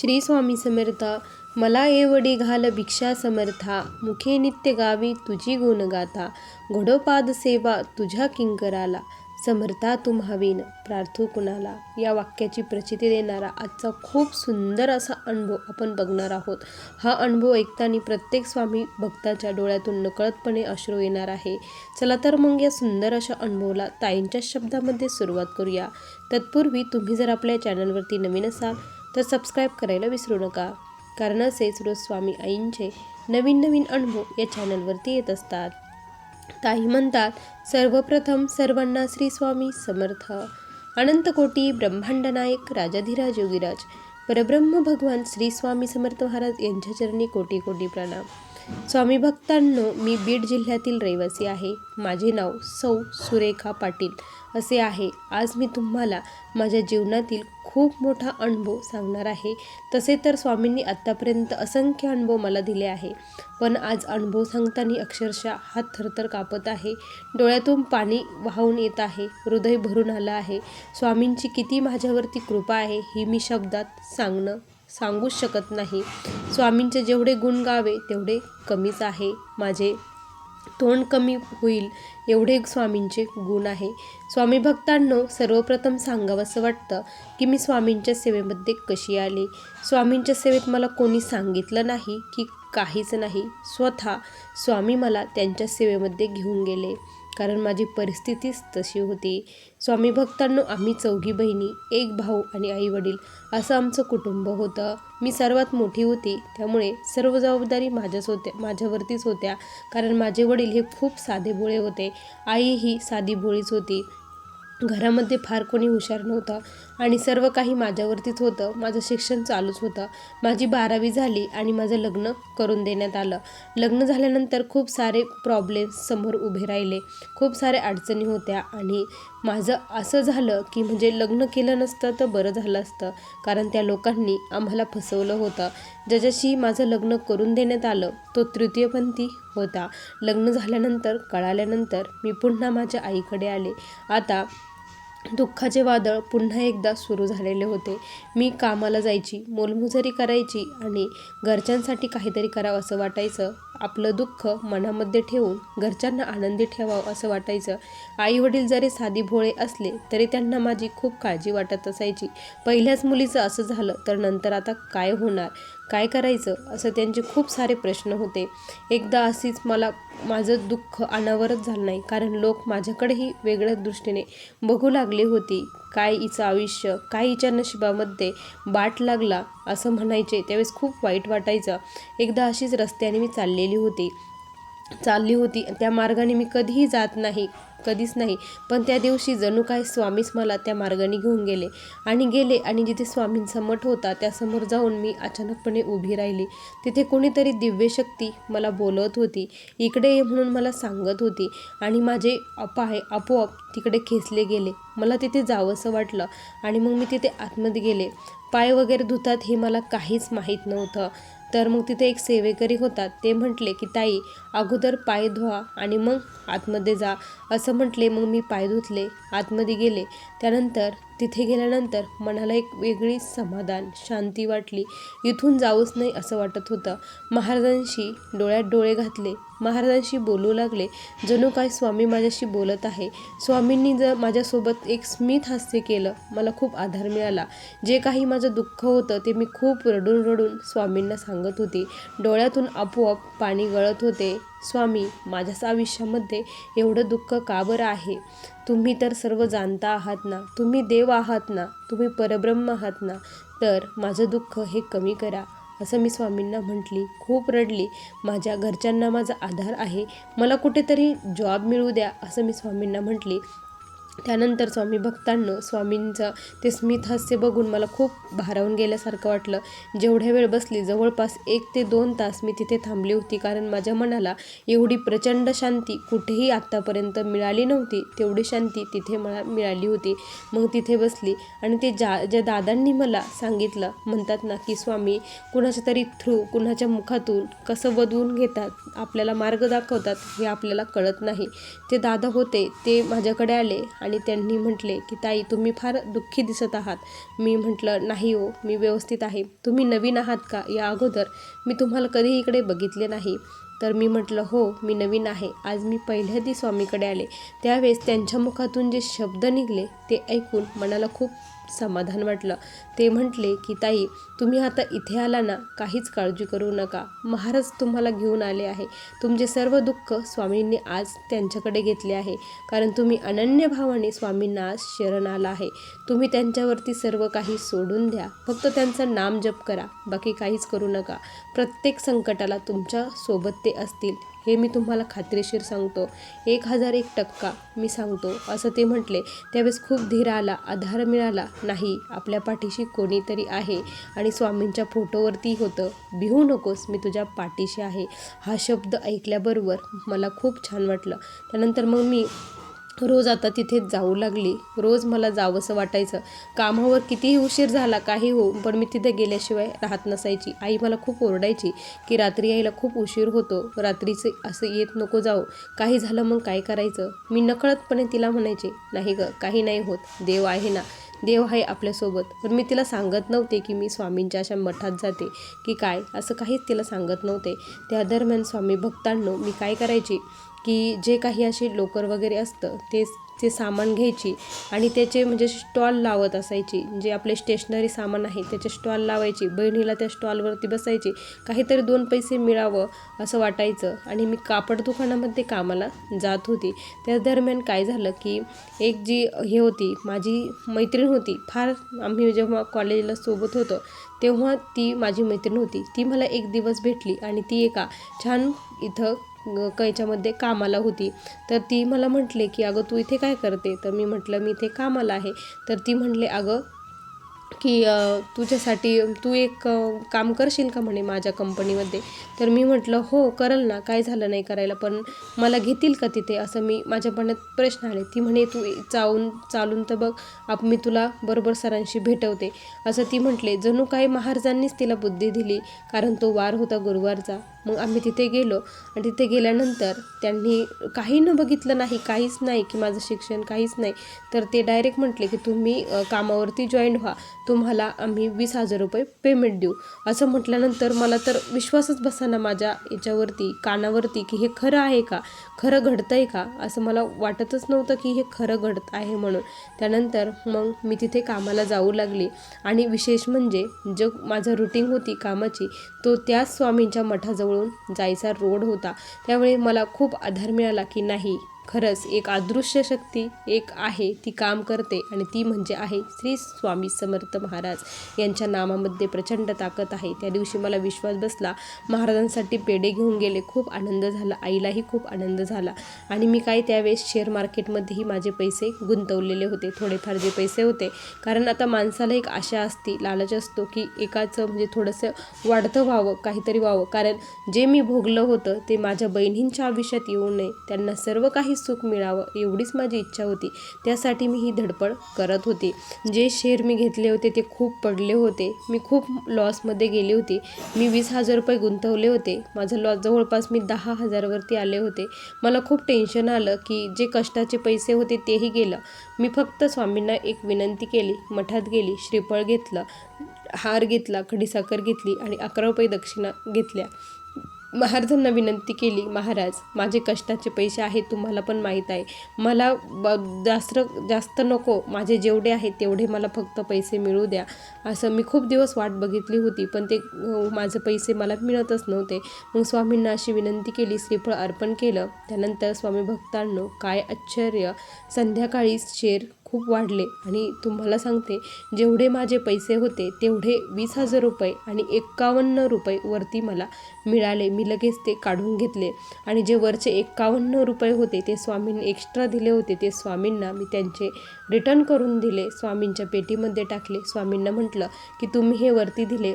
श्री स्वामी समर्थ मला एवढी घाल भिक्षा समर्था मुखे नित्य गावी तुझी गुणगाथा घोडोपाद सेवा तुझ्या किंकराला समर्था तुम्हावीन प्रार्थू कुणाला. या वाक्याची प्रचिती देणारा आजचा खूप सुंदर असा अनुभव आपण बघणार आहोत. हा अनुभव ऐकताना प्रत्येक स्वामी भक्ताच्या डोळ्यातून नकळतपणे अश्रू येणार आहे. चला तर मग या सुंदर अशा अनुभवाला ताईंच्या शब्दामध्ये सुरुवात करूया. तत्पूर्वी तुम्ही जर आपल्या चॅनलवरती नवीन असाल तर सबस्क्राईब करायला विसरू नका. कारण असेच रोज स्वामी आईंचे नवीन नवीन अनुभव या चॅनलवरती येत असतात. ताई म्हणतात सर्वप्रथम सर्वांना श्री स्वामी समर्थ. अनंतकोटी ब्रह्मांड नायक राजाधिराज योगीराज. परब्रह्म भगवान श्री स्वामी समर्थ महाराज यांच्या चरणी कोटी कोटी प्रणाम. स्वामी भक्तांनो मी बीड जिल्ह्यातील रहिवासी आहे. माझे नाव सौ सुरेखा पाटील असे आहे. आज मी तुम्हाला माझ्या जीवनातील खूप मोठा अनुभव सांगणार आहे. तसे तर स्वामींनी आत्तापर्यंत असंख्य अनुभव मला दिले आहे. पण आज अनुभव सांगताना अक्षरशः हात थरथर कापत आहे. डोळ्यातून पाणी वाहून येत आहे. हृदय भरून आलं आहे. स्वामींची किती माझ्यावरती कृपा आहे ही मी शब्दात सांगणं सांगूच शकत नाही. स्वामींचे जेवढे गुण गावे तेवढे कमीच आहे. माझे तोंड कमी होईल एवढे स्वामींचे गुण आहे. स्वामी भक्तांनो सर्वप्रथम सांगावंसं वाटतं की मी स्वामींच्या सेवेमध्ये कशी आली? स्वामींच्या सेवेत मला कोणी सांगितलं नाही की काहीच नाही? स्वतः स्वामी मला त्यांच्या सेवेमध्ये घेऊन गेले. कारण माझी परिस्थितीच तशी होती. स्वामी भक्तांनो आम्ही चौघी बहिणी एक भाऊ आणि आई वडील असं आमचं कुटुंब होतं. मी सर्वात मोठी होती त्यामुळे सर्व जबाबदारी माझ्याच होत्या माझ्यावरतीच होत्या. कारण माझे वडील हे खूप साधे भोळे होते. आई ही साधी भोळीच होती. घरामध्ये फार कोणी हुशार नव्हता आणि सर्व काही माझ्यावरतीच होतं. माझं शिक्षण चालूच होतं. माझी बारावी झाली आणि माझं लग्न करून देण्यात आलं. लग्न झाल्यानंतर खूप सारे प्रॉब्लेम्स समोर उभे राहिले. खूप साऱ्या अडचणी होत्या आणि माझं असं झालं की म्हणजे लग्न केलं नसतं तर बरं झालं असतं. कारण त्या लोकांनी आम्हाला फसवलं होतं. ज्याच्याशी माझं लग्न करून देण्यात आलं तो तृतीयपंथी होता. लग्न झाल्यानंतर कळाल्यानंतर मी पुन्हा माझ्या आईकडे आले. आता दुःखाचे वादळ पुन्हा एकदा सुरू झालेले होते. मी कामाला जायची मोलमजुरी करायची आणि घरच्यांसाठी काहीतरी करावं असं वाटायचं. आपलं दुःख मनामध्ये ठेवून घरच्यांना आनंदी ठेवावं असं वाटायचं. आई वडील जरी साधी भोळे असले तरी त्यांना माझी खूप काळजी वाटत असायची. पहिल्याच मुलीचं असं झालं तर नंतर आता काय होणार? काय करायचं? असं त्यांचे खूप सारे प्रश्न होते. एकदा अशीच मला माझं दुःख अनावरच झालं नाही कारण लोक माझ्याकडेही वेगळ्या दृष्टीने बघू लागले होती. काय हिचं आयुष्य काय हिच्या नशिबामध्ये बाट लागला असं म्हणायचे त्यावेळेस खूप वाईट वाटायचं. एकदा अशीच रस्त्याने मी चाललेली होती. चालली होती. त्या मार्गाने मी कधीही जात नाही कधीच नाही. पण त्या दिवशी जणू काय स्वामीच मला त्या मार्गाने घेऊन गेले आणि गेले आणि जिथे स्वामींचा मठ होता त्यासमोर जाऊन मी अचानकपणे उभी राहिली. तिथे कोणीतरी दिव्यशक्ती मला बोलवत होती. इकडे ये म्हणून मला सांगत होती आणि माझे अपाय आपोआप तिकडे खेचले गेले. मला तिथे जावंसं वाटलं आणि मग मी तिथे आतमध्ये गेले. पाय वगैरे धुतात हे मला काहीच माहीत नव्हतं. तर मग तिथे एक सेवेकरी होतात ते म्हटले की ताई अगोदर पाय धुवा आणि मग आतमध्ये जा. असं म्हटले मग मी पाय धुतले आतमध्ये गेले. त्यानंतर तिथे गेल्यानंतर मनाला एक वेगळी समाधान शांती वाटली. इथून जाऊच नाही असं वाटत होतं. महाराजांशी डोळ्यात डोळे घातले. महाराजांशी बोलू लागले. जणू काय स्वामी माझ्याशी बोलत आहे? स्वामींनी जर माझ्यासोबत एक स्मित हास्य केलं मला खूप आधार मिळाला. जे काही माझं दुःख होतं ते मी खूप रडून रडून स्वामींना सांगत होती. डोळ्यातून आपोआप पाणी गळत होते. स्वामी माझ्याच आयुष्यामध्ये एवढं दुःख का बरं आहे? तुम्ही तर सर्व जाणता आहात ना. तुम्ही देव आहात ना. तुम्ही परब्रह्म आहात ना. तर माझं दुःख हे कमी करा असं मी स्वामींना म्हटली. खूप रडली. माझ्या घरच्यांना माझा आधार आहे. मला कुठेतरी जॉब मिळू द्या असं मी स्वामींना म्हटली. त्यानंतर स्वामी भक्तांनो स्वामींचं ते स्मितहास्य बघून मला खूप भारावून गेल्यासारखं वाटलं. जेवढ्या वेळ बसली जवळपास एक ते दोन तास मी तिथे थांबली होती. कारण माझ्या मनाला एवढी प्रचंड शांती कुठेही आत्तापर्यंत मिळाली नव्हती तेवढी शांती तिथे मला मिळाली होती. मग तिथे बसली आणि ते जा ज्या दादांनी मला सांगितलं म्हणतात ना की स्वामी कुणाच्या तरी थ्रू कुणाच्या मुखातून कसं वधवून घेतात आपल्याला मार्ग दाखवतात हे आपल्याला कळत नाही. ते दादा होते ते माझ्याकडे आले आणि त्यांनी म्हटले की ताई तुम्ही फार दुःखी दिसत आहात. मी म्हटलं नाही हो मी व्यवस्थित आहे. तुम्ही नवीन आहात का? या अगोदर मी तुम्हाला कधीही इकडे बघितले नाही. तर मी म्हटलं हो मी नवीन आहे. आज मी पहिल्यांदी स्वामीकडे आले. त्यावेळेस त्यांच्या मुखातून जे शब्द निघले ते ऐकून मनाला खूप समाधान वाटलं. ते म्हटले की ताई तुम्ही आता इथे आला ना काहीच काळजी करू नका. महाराज तुम्हाला घेऊन आले आहे. तुमचे सर्व दुःख स्वामींनी आज त्यांच्याकडे घेतले आहे. कारण तुम्ही अनन्य भावाने स्वामींना आज शरण आला आहे. तुम्ही त्यांच्यावरती सर्व काही सोडून द्या. फक्त त्यांचं नाम जप करा. बाकी काहीच करू नका. प्रत्येक संकटाला तुमच्यासोबत ते असतील. हे मी तुम्हाला खात्रीशीर सांगतो. एक हजार एक टक्का मी सांगतो. असं ते म्हटले. त्यावेळेस खूप धीर आला आधार मिळाला नाही. आपल्या पाठीशी कोणीतरी आहे आणि स्वामींच्या फोटोवरती होतं. भिवू नकोस मी तुझ्या पाठीशी आहे. हा शब्द ऐकल्याबरोबर मला खूप छान वाटलं. त्यानंतर मग मी रोज आता तिथे जाऊ लागली. रोज मला जावंसं वाटायचं. कामावर कितीही उशीर झाला काही हो पण मी तिथे गेल्याशिवाय राहत नसायची. आई मला खूप ओरडायची की रात्री यायला खूप उशीर होतो. रात्रीचं असं येत नको जाऊ. काही झालं मग काय करायचं? मी नकळतपणे तिला म्हणायचे नाही ग काही नाही होत. देव आहे ना. देव आहे आपल्यासोबत. पण मी तिला सांगत नव्हते की मी स्वामींच्या अशा मठात जाते. की काय? असं काहीच तिला सांगत नव्हते. त्या दरम्यान स्वामी भक्तांनो मी काय करायची? की जे काही असे लोकर वगैरे असतं ते ते सामान घ्यायची आणि त्याचे म्हणजे स्टॉल लावत असायची. जे आपले स्टेशनरी सामान आहे त्याचे स्टॉल लावायची. बहिणीला त्या स्टॉलवरती बसायची. काहीतरी दोन पैसे मिळावं असं वाटायचं आणि मी कापड दुकानामध्ये कामाला जात होती. त्या दरम्यान काय झालं की एक जी हे होती माझी मैत्रीण होती फार आम्ही जेव्हा कॉलेजला सोबत होतो तेव्हा ती माझी मैत्रीण होती. ती मला एक दिवस भेटली आणि ती एका छान इथं कैच्यामध्ये कामाला होती. तर ती मला म्हटले की अगं तू इथे काय करते? तर मी म्हटलं मी इथे कामाला आहे. तर ती म्हटले अगं की तुझ्यासाठी तू एक काम करशील का म्हणे माझ्या कंपनीमध्ये? तर मी म्हटलं हो करल ना काय झालं नाही करायला पण मला घेतील का तिथे? असं मी माझ्या मनात प्रश्न आले. ती म्हणे तू चावून चालून तर बघ आप मी तुला बरोबर सरांशी भेटवते. असं ती म्हटले. जणू काही महाराजांनीच तिला बुद्धी दिली कारण तो वार होता गुरुवारचा. मग आम्ही तिथे गेलो आणि तिथे गेल्यानंतर त्यांनी काही न बघितलं नाही काहीच नाही की माझं शिक्षण काहीच नाही. तर ते डायरेक्ट म्हटले की तुम्ही कामावरती जॉईन व्हा. तुम्हाला आम्ही वीस हजार रुपये पेमेंट देऊ. असं म्हटल्यानंतर मला तर विश्वासच बसाना माझ्या याच्यावरती कानावरती की हे खरं आहे का? खरं घडतं आहे का? असं मला वाटतच नव्हतं की हे खरं घडत आहे म्हणून. त्यानंतर मग मी तिथे कामाला जाऊ लागली. आणि विशेष म्हणजे जो माझं रुटीन होती कामाची तो त्याच स्वामींच्या मठाजवळ जवळून जायचा रोड होता. त्यामुळे मला खूप आधार मिळाला की नाही खरंच एक अदृश्य शक्ती एक आहे ती काम करते आणि ती म्हणजे आहे श्री स्वामी समर्थ महाराज. यांच्या नामामध्ये प्रचंड ताकद आहे. त्या दिवशी मला विश्वास बसला. महाराजांसाठी पेढे घेऊन गेले. खूप आनंद झाला. आईलाही खूप आनंद झाला. आणि मी काय त्यावेळेस शेअर मार्केटमध्येही माझे पैसे गुंतवलेले होते. थोडेफार जे पैसे होते. कारण आता माणसाला एक आशा असती लालच असतो की एकाचं म्हणजे थोडंसं वाढतं व्हावं काहीतरी व्हावं. कारण जे मी भोगलं होतं ते माझ्या बहिणींच्या आयुष्यात येऊ नये. त्यांना सर्व काही सुख मिळावं एवढीच माझी इच्छा होती. त्यासाठी मी ही धडपड करत होती. जे शेअर मी घेतले होते ते खूप पडले होते. मी खूप लॉसमध्ये गेले होते. मी वीस हजार रुपये गुंतवले होते. माझं लॉस जवळपास मी दहा हजारावरती आले होते. मला खूप टेन्शन आलं की जे कष्टाचे पैसे होते तेही गेलं. मी फक्त स्वामींना एक विनंती केली. मठात गेली श्रीफळ घेतलं हार घेतला खडीसाखर घेतली आणि अकरा रुपये दक्षिणा घेतल्या. महाराजांना विनंती केली महाराज माझे कष्टाचे पैसे आहेत तुम्हाला पण माहीत आहे. मला ब जास्त जास्त नको. माझे जेवढे आहेत तेवढे मला फक्त पैसे मिळू द्या. असं मी खूप दिवस वाट बघितली होती पण ते माझे पैसे मला मिळतच नव्हते. मग स्वामींना अशी विनंती केली श्रीफळ अर्पण केलं. त्यानंतर स्वामी भक्तांनो काय आश्चर्य! संध्याकाळी शेर खूप वाढले. आणि तुम्हाला सांगते जेवढे माझे पैसे होते तेवढे वीस हजार रुपये आणि एक्कावन्न रुपये वरती मला मिळाले. मी लगेच ते काढून घेतले. आणि जे वरचे एक्कावन्न रुपये होते ते स्वामींनी एक्स्ट्रा दिले होते. ते स्वामींना मी त्यांचे रिटर्न करून दिले. स्वामींच्या पेटीमध्ये टाकले. स्वामींना म्हटलं की तुम्ही हे वरती दिले.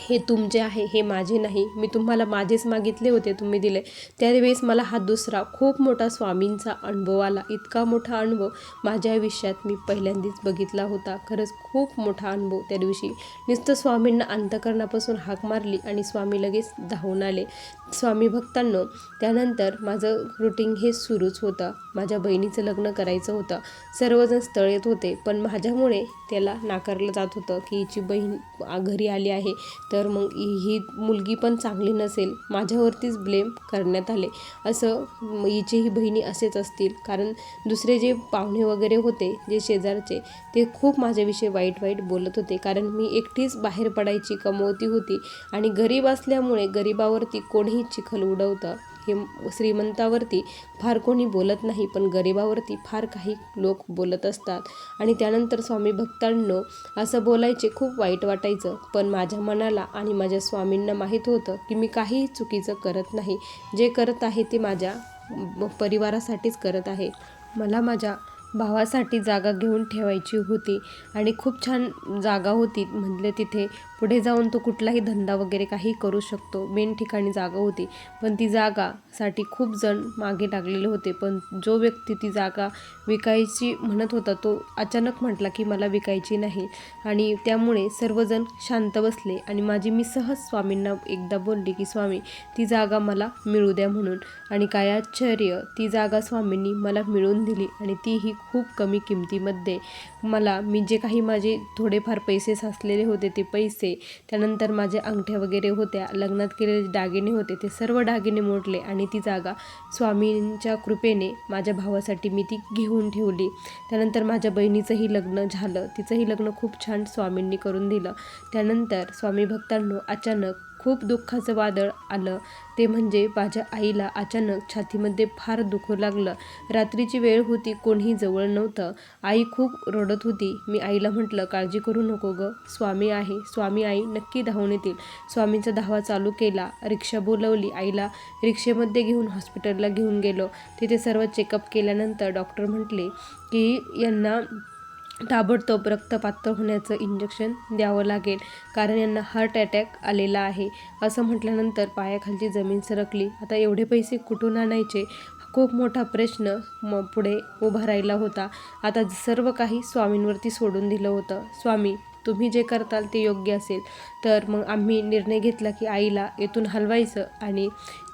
हे तुमचे आहे हे माझे नाही. मी तुम्हाला माझेच मागितले होते तुम्ही दिले. त्यावेळेस मला हा दुसरा खूप मोठा स्वामींचा अनुभव आला. इतका मोठा अनुभव माझ्या आयुष्यात मी पहिल्यांदाच बघितला होता. खरंच खूप मोठा अनुभव त्या दिवशी नुसतं स्वामींना अंतकरणापासून हाक मारली आणि स्वामी लगेच धावून आले. स्वामी भक्तांनो त्यानंतर माझं रुटीन हे सुरूच होतं. माझ्या बहिणीचं लग्न करायचं होतं. सर्वजण स्थळ येत होते पण माझ्यामुळे त्याला नाकारलं जात होतं की हिची बहीण घरी आली आहे. तर मग ही मुलगी पण चांगली नसेल माझ्यावरतीच ब्लेम करण्यात आले. असं हिचेही बहिणी असेच असतील. कारण दुसरे जे पाहुणे वगैरे होते जे शेजारचे ते खूप माझ्याविषयी वाईट वाईट बोलत होते. कारण मी एकटीच बाहेर पडायची कमवती होती आणि गरीब असल्यामुळे गरिबावरती कोणीही चिखल उडवतं. हे श्रीमंतावरती फार कोणी बोलत नाही पण गरिबावरती फार काही लोक बोलत असतात. आणि त्यानंतर स्वामी भक्तांनो असं बोलायचे खूप वाईट वाटायचं. पण माझ्या मनाला आणि माझ्या स्वामींना माहीत होतं की मी काहीही चुकीचं करत नाही. जे करत आहे ते माझ्या परिवारासाठीच करत आहे. मला माझ्या भावासाठी जागा घेऊन ठेवायची होती. आणि खूप छान जागा होती. म्हणजे तिथे पुढे जाऊन तो कुठलाही धंदा वगैरे काही करू शकतो. मेन ठिकाणी जागा होती. पण ती जागासाठी खूप जण मागे लागलेले होते. पण जो व्यक्ती ती जागा विकायची म्हणत होता तो अचानक म्हटला की मला विकायची नाही. आणि त्यामुळे सर्वजण शांत बसले. आणि माझी मी सहज स्वामींना एकदा बोलली की स्वामी ती जागा मला मिळू द्या म्हणून. आणि काय आश्चर्य ती जागा स्वामींनी मला मिळवून दिली. आणि तीही खूप कमी किमतीमध्ये मला मी जे काही माझे थोडेफार पैसे साचलेले होते ते पैसे त्यानंतर माझ्या अंगठ्या वगैरे होत्या लग्नात केलेले दागिने होते ते सर्व दागिने मोडले आणि ती जागा स्वामींच्या कृपेने माझ्या भावासाठी मी ती घेऊन ठेवली. त्यानंतर माझ्या बहिणीचंही लग्न झालं. तिचंही लग्न खूप छान स्वामींनी करून दिलं. त्यानंतर स्वामी भक्तांनो अचानक खूप दुःखाचं वादळ आलं. ते म्हणजे माझ्या आईला अचानक छातीमध्ये फार दुखू लागलं. रात्रीची वेळ होती कोणीही जवळ नव्हतं. आई खूप रडत होती. मी आईला म्हटलं काळजी करू नको ग. स्वामी आहे. स्वामी आई नक्की धावून येतील. स्वामींचा धावा चालू केला. रिक्षा बोलवली. आईला रिक्षेमध्ये घेऊन हॉस्पिटलला घेऊन गेलो. तिथे सर्व चेकअप केल्यानंतर डॉक्टर म्हटले की यांना ताबडतोब रक्तपातळ होण्याचं इंजेक्शन द्यावं लागेल. कारण यांना हार्ट अटॅक आलेला आहे. असं म्हटल्यानंतर पायाखालची जमीन सरकली. आता एवढे पैसे कुठून आणायचे? खूप मोठा प्रश्न म पुढे उभा राहिला होता. आता सर्व काही स्वामींवरती सोडून दिलं होतं. स्वामी तुम्ही जे करताल ते योग्य असेल. तर मग आम्ही निर्णय घेतला की आईला येथून हलवायचं आणि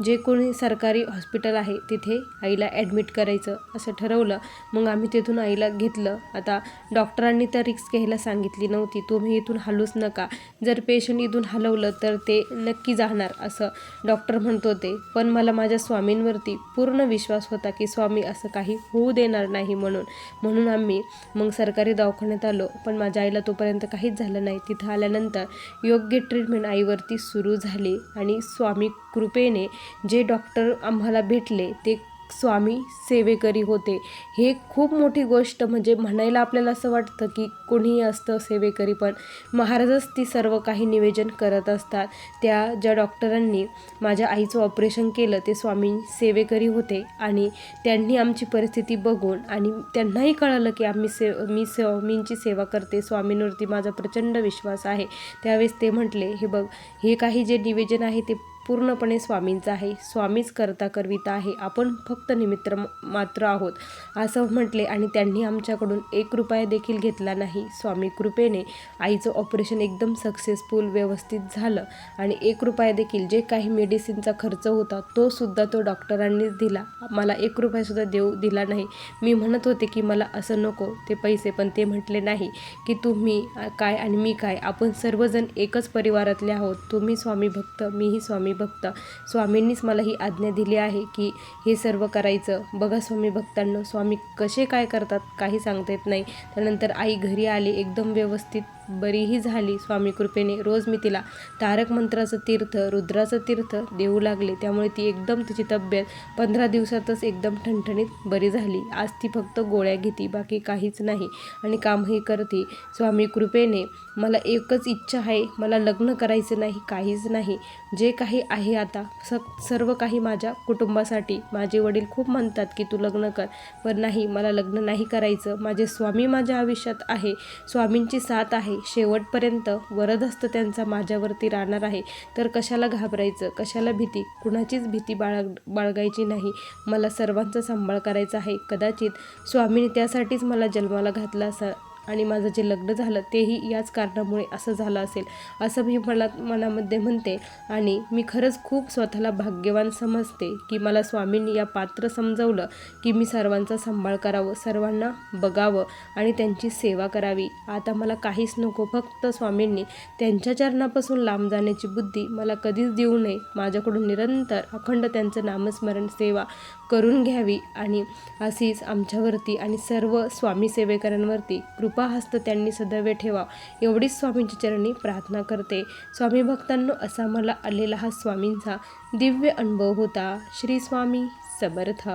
जे कोणी सरकारी हॉस्पिटल आहे तिथे आईला ॲडमिट करायचं असं ठरवलं. मग आम्ही तिथून आईला घेतलं. आता डॉक्टरांनी तर रिक्स घ्यायला सांगितली नव्हती. तुम्ही इथून हलूच नका. जर पेशंट इथून हलवलं तर ते नक्की जाणार असं डॉक्टर म्हणत होते. पण मला माझ्या स्वामींवरती पूर्ण विश्वास होता की स्वामी असं काही होऊ देणार नाही म्हणून. म्हणून आम्ही मग सरकारी दवाखान्यात आलो. पण माझ्या आईला तोपर्यंत काही काहीच झालं नाही. तिथं आल्यानंतर योग्य ट्रीटमेंट आईवरती सुरू झाली आणि स्वामी कृपेने जे डॉक्टर आम्हाला भेटले ते स्वामी सेवेकरी होते. हे खूप मोठी गोष्ट म्हणजे म्हणायला आपल्याला असं वाटतं की कोणीही असतं सेवेकरी पण महाराजच ती सर्व काही निवेदन करत असतात. त्या ज्या डॉक्टरांनी माझ्या आईचं ऑपरेशन केलं ते स्वामी सेवेकरी होते आणि त्यांनी आमची परिस्थिती बघून आणि त्यांनाही कळलं की आम्ही से मी स्वामींची सेवा करते स्वामींवरती माझा प्रचंड विश्वास आहे. त्यावेळेस ते म्हटले हे बघ हे काही जे निवेदन आहे ते पूर्णपणे स्वामींचं आहे. स्वामीच करता करविता आहे. आपण फक्त निमित्त म- मात्र आहोत असं म्हटले आणि त्यांनी आमच्याकडून एक रुपया देखील घेतला नाही. स्वामी कृपेने आईचं ऑपरेशन एकदम सक्सेसफुल व्यवस्थित झालं आणि एक रुपया देखील जे काही मेडिसिनचा खर्च होता तो सुद्धा तो डॉक्टरांनीच दिला. मला एक रुपयासुद्धा देऊ दिला नाही. मी म्हणत होते की मला असं नको ते पैसे पण ते म्हटले नाही की तुम्ही काय आणि मी काय. आपण सर्वजण एकच परिवारातले आहोत. तुम्ही स्वामी भक्त मीही स्वामी भक्त. स्वामींनीच मला ही आज्ञा दिली आहे की हे सर्व करायचं. बघा स्वामी भक्तांनो स्वामी कसे काय करतात काही सांगता येत नाही. त्यानंतर आई घरी आली एकदम व्यवस्थित बरीही झाली. स्वामी कृपेने रोज मी तिला तारक मंत्राचं तीर्थ रुद्राचं तीर्थ देऊ लागले. त्यामुळे ती एकदम तिची तब्येत पंधरा दिवसातच एकदम ठणठणीत बरी झाली. आज ती फक्त गोळ्या घेते बाकी काहीच नाही आणि कामही करते. स्वामी कृपेने मला एकच इच्छा आहे मला लग्न करायचं नाही काहीच नाही. जे काही आहे आता स सर्व काही माझ्या कुटुंबासाठी. माझे वडील खूप म्हणतात की तू लग्न कर पण नाही मला लग्न नाही करायचं. माझे स्वामी माझ्या आयुष्यात आहे. स्वामींची साथ आहे. आहे शेवटपर्यंत वरदहस्त त्यांचा माझ्यावरती राहणार आहे. तर कशाला घाबरायचं? कशाला भीती? कुणाचीच भीती बाळग बाळगायची नाही. मला सर्वांचा सांभाळ करायचा आहे. कदाचित स्वामीने त्यासाठीच मला जन्माला घातला असा आणि माझं जे लग्न झालं तेही याच कारणामुळे असं झालं असेल असं मी मला मनामध्ये म्हणते. आणि मी खरंच खूप स्वतःला भाग्यवान समजते की मला स्वामींनी या पात्र समजवलं की मी सर्वांचा सांभाळ करावं सर्वांना बघावं आणि त्यांची सेवा करावी. आता मला काहीच नको फक्त स्वामींनी त्यांच्या चरणापासून लांब जाण्याची बुद्धी मला कधीच देऊ नये. माझ्याकडून निरंतर अखंड त्यांचं नामस्मरण सेवा करून घ्यावी. आणि अशीच आमच्यावरती आणि सर्व स्वामी सेवेकरांवरती कृपाहस्त त्यांनी सदैव ठेवा. एवढीच स्वामींच्या चरणी प्रार्थना करते. स्वामी भक्तांनो असा मला आलेला हा स्वामींचा दिव्य अनुभव होता. श्री स्वामी समर्थ.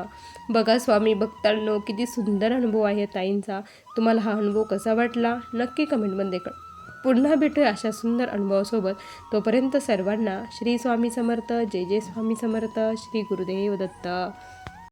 बघा स्वामी भक्तांनो किती सुंदर अनुभव आहे ताईंचा. तुम्हाला हा अनुभव कसा वाटला? नक्की कमेंटमध्ये कळ. पुन्हा भेटूया अशा सुंदर अनुभवासोबत. तोपर्यंत सर्वांना श्री स्वामी समर्थ जय जय स्वामी समर्थ श्री गुरुदेव दत्त.